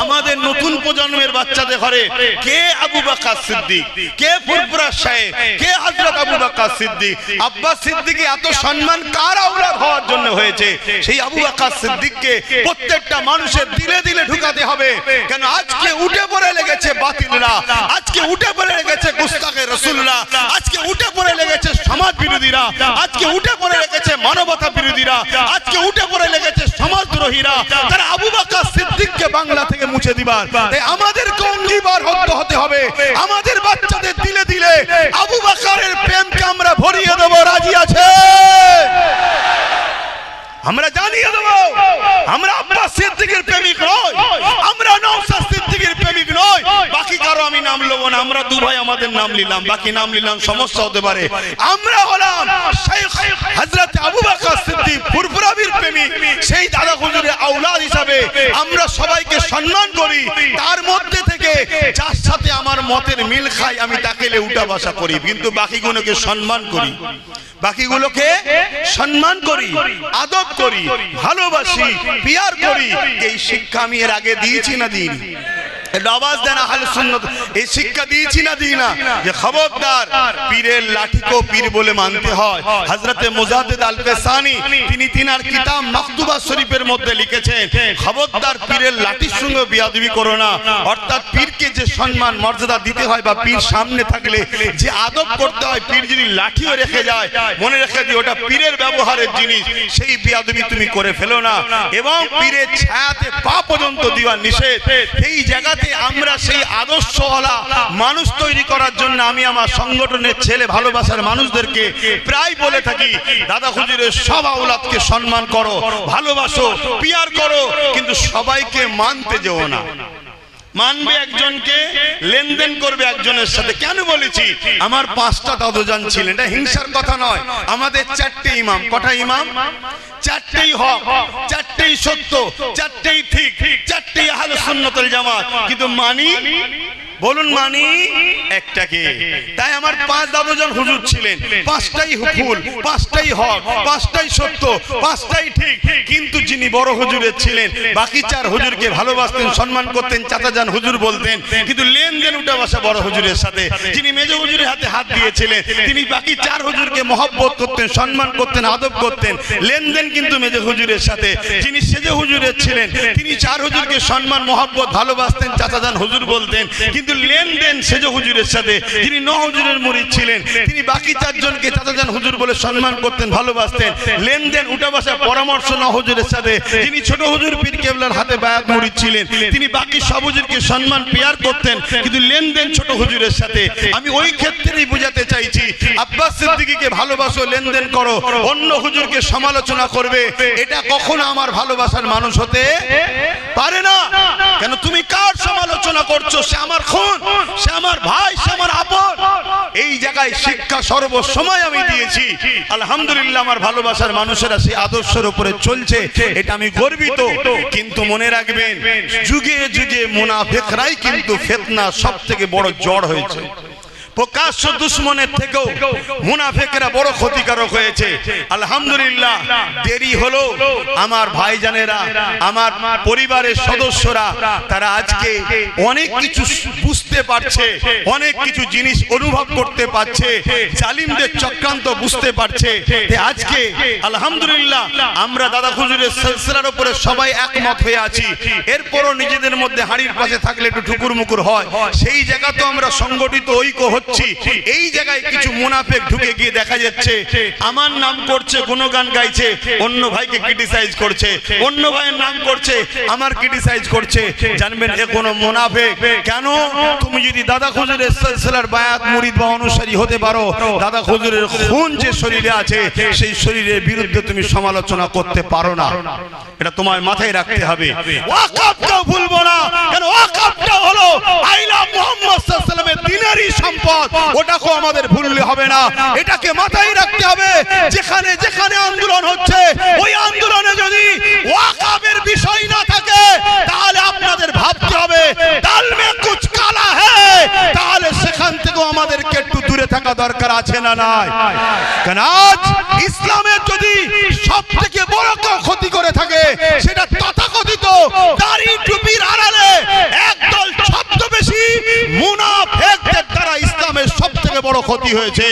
আমাদের নতুন প্রজন্মের বাচ্চাদের ঘরে কে আবু বাক্কা সিদ্দিক, কে ফুরফুরা সাহেব কে হযরত আবু বাক্কা সিদ্দিক আব্বাস সিদ্দিকে এত সম্মান কার আওলাদ হওয়ার জন্য হয়েছে? সেই আবু বাক্কা সিদ্দিককে প্রত্যেকটা মানুষের দিলে দিলে ঢুকাতে হবে। কেন আজকে উঠে পড়ে লেগেছে বাতিলরা, আজকে উঠে পড়ে লেগেছে গুস্তাখে রসুলরা লেগেছে সমাজ বিরোধীরা আজকে উঠে পড়ে লেগেছে মানবতা বিরোধীরা আজকে উঠে পড়ে লেগেছে সমাজদ্রোহীরা তারা আবু বাক্কা সিদ্দিককে বাংলা থেকে মুছে দিবার। তাই আমাদেরকে অঙ্গীবার হতে হবে। আমাদের বাচ্চাদের দিলে দিলে আবু বাকারের প্রেমকে আমরা ভরিয়ে দেবো। রাজি আছে? আমরা জানিয়ে দেব। আমরা আব্বাস সিদ্দিকের প্রেমিক নয় আমরা নওশাদ সিদ্দিকের প্রেমিক নয় বাকি কারও আমি নাম লব না, আমরা দু ভাই আমাদের নাম নিলাম, বাকি নাম নিলাম, সমস্যা হতে পারে। আমরা হলাম হযরত আবু বকর সিদ্দিক ফুরফুরাবির প্রেমিক। সেই দাদা হুজুরের আওলাদ হিসাবে আমরা সবাইকে সম্মান করি। তার মধ্যে থেকে যার সাথে আমার মতের মিল খাই, আমি তাকে উঠা বাসা করি। কিন্তু বাকিগুলোকে সম্মান করি। বাকিগুলোকে সম্মান করি, আদব করি, ভালোবাসি, পিয়ার করি। এই শিক্ষা আমি এর আগে দিয়েছি না আওয়াজ দেন আহলে সুন্নাত। এই শিক্ষা দিয়েছি না, দিই না। যে খবরদার, পীরের লাঠিকেও পীর বলে মানতে হয়। হযরতে মুজাদ্দিদ আল কাসানি তিনি তিনার কিতাব মাকতুবা শরীফের মধ্যে লিখেছেন, খবরদার পীরের লাঠির সঙ্গে বিয়াদবি করো না। অর্থাৎ পীরকে যে সম্মান, মর্যাদা দিতে হয় বা পীর সামনে থাকলে যে আদব করতে হয়, পীর যদি লাঠিও রেখে যায়, মনে রেখে দিও ওটা পীরের ব্যবহারের জিনিস, সেই বিয়াদবি তুমি করে ফেলো না। এবং পীরের ছায়াতে পা পর্যন্ত দেওয়া নিষেধ, সেই জায়গাতে আমরা সেই আদর্শওয়ালা মানুষ তৈরি করার জন্য আমি আমার সংগঠনের ছেলে ভালোবাসার মানুষদেরকে প্রায় বলে থাকি, দাদা হুজুরের সব আওলাদকে সম্মান করো, ভালোবাসো, পিয়ার করো, কিন্তু সবাইকে মানতে যেও না। মানবে একজনকে, লেনদেন করবে একজনের সাথে। কেন বলেছি? আমার পাঁচটা দাদুজান ছিলেন, এটা হিংসার কথা নয়। আমাদের চারটে ইমাম। কটা ইমাম? চারটেই হক চারটেই সত্য চারটেই ঠিক চারটেই আহলে সুন্নতুল জামাত। কিন্তু মানি বলুন মানি একটাকে তাই আমার পাঁচ দাদুজন হুজুর ছিলেন। পাঁচটাই ফুল পাঁচটাই হক পাঁচটাই সত্য পাঁচটাই ঠিক। কিন্তু যিনি বড় হুজুরের ছিলেন বাকি চার হুজুরকে ভালোবাসতেন সম্মান করতেন চাচাজান হুজুর বলতেন। কিন্তু লেনদেন উঠে বসা বড় হুজুরের সাথে যিনি মেজ হুজুরের হাতে হাত দিয়েছিলেন তিনি বাকি চার হুজুরকে মহব্বত করতেন সম্মান করতেন আদব করতেন। লেনদেন কিন্তু মেজ হুজুরের সাথে। যিনি সেজে হুজুরের ছিলেন তিনি চার হুজুরকে সম্মান মহব্বত ভালোবাসতেন চাচাজান হুজুর বলতেন কিন্তু লেনদেন সেজ হুজুরের সাথে। যিনি ন হুজুরের মুরিদ ছিলেন, তিনি বাকি চারজনকে চাচাজান হুজুর বলে সম্মান করতেন, ভালোবাসতেন। লেনদেন উঠা বসা পরামর্শ ন হুজুরের সাথে। যিনি ছোট হুজুর পীর কেবলার হাতে বায়াত মুরিদ ছিলেন, তিনি বাকি সব হুজুরকে সম্মান, পেয়ার করতেন। কিন্তু লেনদেন ছোট হুজুরের সাথে। আমি ওই ক্ষেত্রেই বোঝাতে চাইছি, আব্বাস সিদ্দিকীকে ভালোবাসো, লেনদেন করো, অন্য হুজুরকে সমালোচনা করবে। এটা কখনো আমার ভালোবাসার মানুষ হতে পারে না। কেন তুমি কার সমালোচনা করছ? সে আমার খুন, সে আমার ভাই, সে আমার আপন। এই জায়গায় শিক্ষা সর্বসময় আমি দিয়েছি। আলহামদুলিল্লাহ, আমার ভালোবাসার মানুষেরা সেই আদর্শের উপরে চলছে, এটা আমি গর্বিত। কিন্তু মনে রাখবেন, যুগে যুগে মুনাফেকরাই কিন্তু ফেতনা সব থেকে বড় জড় হয়েছে। প্রকাশ্য দুশ্মনের থেকেও মুনাফেকেরা বড় ক্ষতিকারক হয়েছে। আলহামদুলিল্লাহ, দেরি হলো। আমার ভাইজানেরা, আমার পরিবারের সদস্যরা, তারা আজকে অনেক কিছু বুঝতে পারছে, অনেক কিছু জিনিস অনুভব করতে পারছে, জালিমদের চক্রান্ত বুঝতে পারছে। আজকে, আলহামদুলিল্লাহ, আমরা দাদা হুজুরের সিলসিলার উপরে সবাই একমত হয়ে আছি। এরপরও নিজেদের মধ্যে হাড়ির পাশে থাকলে একটু ঠুকুর মুকুর হয়। সেই জায়গা তো আমরা সংগঠিত ঐক্য হচ্ছি এই জায়গায় কিছু মুনাফেক ঢুকে গিয়ে দেখা যাচ্ছে আমার নাম করছে গুণগান গাইছে অন্য ভাইকে ক্রিটিসাইজ করছে অন্য ভাইয়ের নাম করছে আমার ক্রিটিসাইজ করছে। জানবেন এ কোনো মুনাফেক? কেন? তুমি যদি দাদা খুজুরের সিলসিলার বায়াত মুরিদ বা অনুসারী হতে পারো দাদা খুজুরের খুন যে শরীরে আছে সেই শরীরের বিরুদ্ধে তুমি সমালোচনা করতে পারো না। এটা তোমার মাথায় রাখতে হবে। ওয়াকাফটাও ভুলবো না কেন ওয়াকাফটা হলো আইলা মুহাম্মদ সাল্লাল্লাহু আলাইহি ওয়াসাল্লামের দিনেরই সম্পদ। ওটাকেও আমাদের ভুললে হবে না। এটাকে মাথায় রাখতে হবে। যেখানে যেখানে আন্দোলন হচ্ছে, ওই আন্দোলনে যদি ওয়াকাবের বিষয় না থাকে, তাহলে আপনাদের ভাবতে হবে তালমে কুছ কালা হে তাহলে সেখান থেকে আমাদেরকে একটু দূরে থাকা দরকার আছে না নাই? কেন আজ ইসলামের ক্ষতি হয়েছে।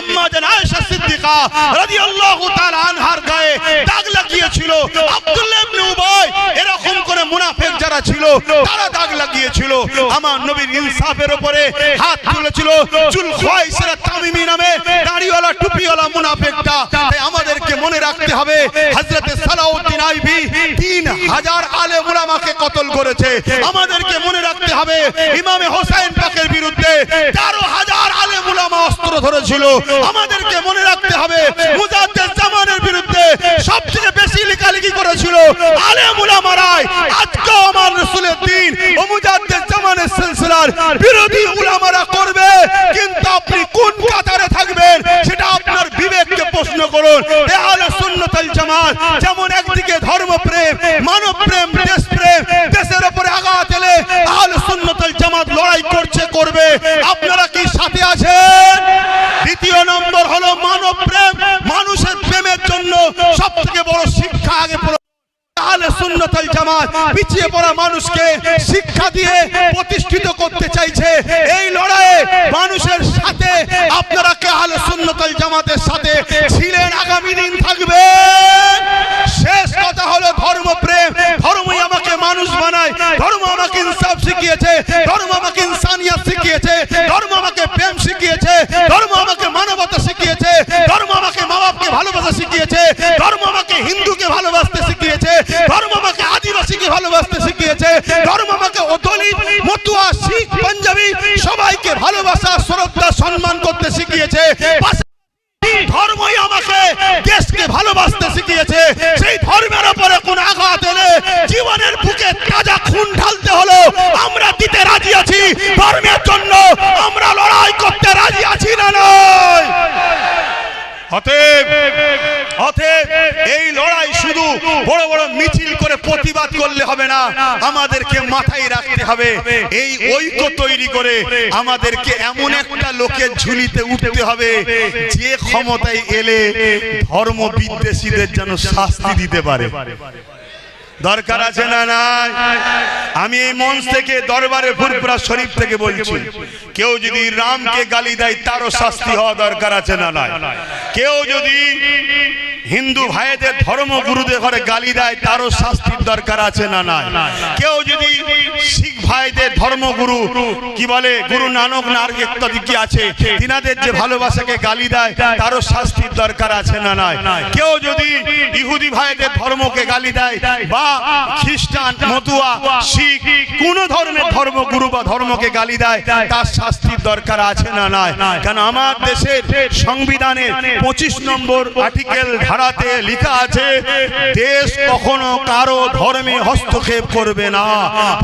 আম্মা জান আয়েশা সিদ্দিকা রাদিয়াল্লাহু তাআলা আনহার গায়ে দাগ লাগিয়েছিল। আব্দুল্লাহ ইবনে উবাই এরকম করে মুনাফিক যারা ছিল তারা দাগ লাগিয়েছিল। আমার নবীর ইনসাফের উপরে হাত তুলেছিল। জুল খোয়াইসের তামিমি নামে দাড়িওয়ালা টুপিওয়ালা মুনাফিকটা। তাই আমাদেরকে মনে রাখতে হবে হযরতে সালাউদ্দিন আইবি তিন হাজার আলে উলামাকে কতল করেছে। আমাদেরকে মনে রাখতে হবে ইমামে হোসেন পাকের বিরুদ্ধে তেরো উলামা ধরেছিল। আমাদেরকে মনে রাখতে হবে জামানের বিরুদ্ধে সবচেয়ে বেশি লেখালেখি করেছিল আলে উলামারাই আজকেও আমার রসুলের দিন জামানের সিলসিলার বিরোধী উলামারা করবে, কিন্তু আপনি কোন কাতারে থাকবেন সেটা আপনার বিবেককে প্রশ্ন করুন। আলে সুন্নতাল জামাত, যেমন একদিকে ধর্মপ্রেম, মানবপ্রেম, দেশপ্রেম, দেশের উপরে আঘাত এলে আলে সুন্নতাল জামাত লড়াই করছে, করবে। আপনারা কি সাথে আছেন দ্বিতীয় নম্বর হলো মানবপ্রেম মানুষের প্রেমের জন্য সব থেকে বড় শিক্ষা আগে প্রয়োজন। আহলে সুন্নতাল জামাত পিছিয়ে পড়া মানুষকে শিক্ষা দিয়ে প্রতিষ্ঠিত করতে চাইছে। এই লড়াইয়ে মানুষের সাথে আপনারা কে আহলে সুন্নতাল জামাতের সাথে ছিলেন? আগামী দিন থাকবে। শেষ কথা হলো ধর্ম প্রেম ধর্মই আমাকে মানুষ বানায়। ধর্ম আমাকে ইনসাফ শিখিয়েছে। ধর্ম আমাকে ইনসানিয়াত ভালোবাসতে শিখিয়েছে, সেই ধর্মের উপরে কোন আঘাত এলে জীবনের বুকে তাজা খুন ঢালতে হলো আমরা দিতে রাজি আছি। ধর্মের জন্য আমরা লড়াই করতে রাজি আছি না নয়। অতএব অতএব এই লড়াই শুধু বড় বড় মিছিল করে প্রতিবাদ করলে হবে না। আমাদেরকে মাথায় রাখতে হবে। এই ঐক্য তৈরি করে আমাদেরকে এমন একটা লোকের ঝুলিতে উঠতে হবে যে ক্ষমতায় এলে ধর্ম বিদ্বেষীদের যেন শাস্তি দিতে পারে। দরকার আছে না নাই? আমি এই মঞ্চ থেকে দরবারে ফুরপুরা শরীফ থেকে বলছি, কেউ যদি রামকে গালি দেয় তারও শাস্তি হওয়া দরকার আছে না নাই? কেউ যদি হিন্দু ভাইদের ধর্ম গুরুদের ঘরে গালি দেয় তারও শাস্তির দরকার আছে না নাই। কেউ যদি শিখ ভাইদের ধর্মগুরু। কি বলে? গুরু নানক না আর ইত্যাদি কি আছে? তিনাদের যে ভালোবাসাকে গালি দেয়, তারও শাস্তির দরকার আছে না নয় কেউ যদি ইহুদি ভাইদের ধর্মকে গালি দেয়, বা খ্রিস্টান, মতুয়া, শিখ, কোন ধর্মের ধর্মগুরু বা ধর্মকে গালি দেয়, তার শাস্তির দরকার আছে না নয় কেন আমার দেশের সংবিধানের পঁচিশ নম্বর আর্টিকেল ধারাতে লেখা আছে, দেশ কখনো কারও ধর্মে হস্তক্ষেপ করবে না।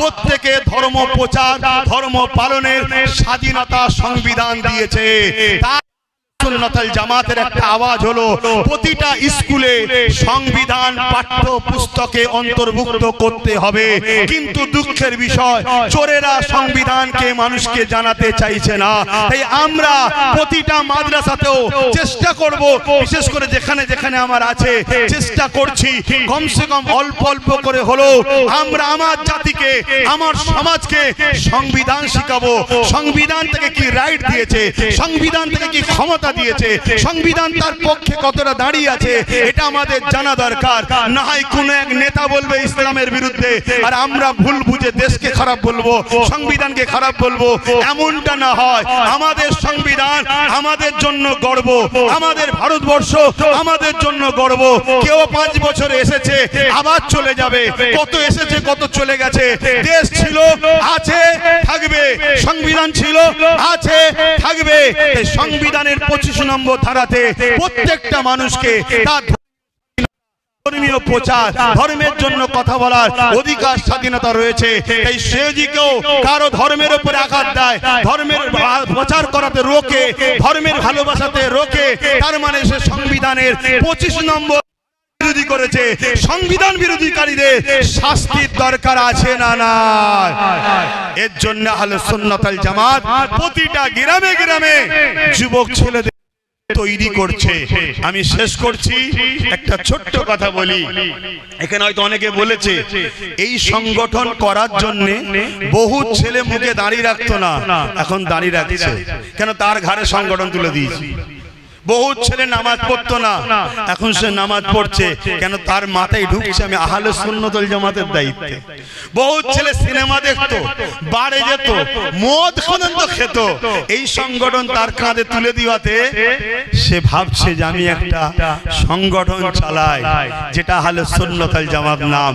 প্রত্যেকে ধর্ম প্রচার ধর্ম পালনের স্বাধীনতা সংবিধান দিয়েছে। সুন্নতাল জামাতের একটা আওয়াজ হলো, প্রতিটা স্কুলে সংবিধান পাঠ্য পুস্তকে অন্তর্ভুক্ত করতে হবে। কিন্তু দুঃখের বিষয়, চোরেরা সংবিধানকে মানুষকে জানাতে চাইছে না। তাই আমরা প্রতিটা মাদ্রাসাতেও চেষ্টা করব, বিশেষ করে যেখানে যেখানে আমার আছে, চেষ্টা করছি। কমসে কম অল্প অল্প করে হলো আমরা আমার জাতিকে, আমার সমাজকে সংবিধান শিখাবো। সংবিধান থেকে কি রাইট দিয়েছে? সংবিধান থেকে কি ক্ষমতা দিয়েছে। সংবিধান তার পক্ষে কতটা দাঁড়িয়ে আছে, এটা আমাদের জানা দরকার। না হয় কোন এক নেতা বলবে ইসলামের বিরুদ্ধে, আর আমরা ভুল বুঝে দেশকে খারাপ বলব, সংবিধানকে খারাপ বলব, এমনটা না হয়। আমাদের সংবিধান আমাদের জন্য গর্ব, আমাদের ভারতবর্ষ আমাদের জন্য গর্ব। কেউ পাঁচ বছর এসেছে, আবার চলে যাবে। কত এসেছে, কত চলে গেছে। দেশ ছিল, আছে, থাকবে। সংবিধান ছিল, আছে, থাকবে। সংবিধানের পঁচিশ নম্বর ধারাতে প্রত্যেকটা মানুষকে তার মানে সংবিধানের পঁচিশ নম্বর বিরোধী করেছে। সংবিধান বিরোধীকারীদের শাস্তির দরকার আছে না না এর জন্য আলো সুন্নতাল জামাত প্রতিটা গ্রামে গ্রামে যুবক ছেলেদের তৈরি করছে। আমি শেষ করছি। একটা ছোট্ট কথা বলি। এখানে হয়তো অনেকে বলেছে এই সংগঠন করার জন্য বহু ছেলে মুখে দাঁড়িয়ে রাখতো না। এখন দাঁড়িয়ে রাখছে। কেন তার ঘাড়ে সংগঠন তুলে দিয়েছি? বহু ছেলে নামাজ পড়তো না। এখন সে নামাজ পড়ছে। কেন তার মাথায় ঢুকছে আমি আহলে সুন্নতল জামাতের দায়িত্বে। বহু ছেলে সিনেমা দেখতো বাড়ে যেত, মদ পর্যন্ত খেত। এই সংগঠন তার কাঁধে তুলে দিওয়াতে সে ভাবছে যে আমি একটা সংগঠন চালাই, যেটা আহলে সুন্নতল জামাত নাম।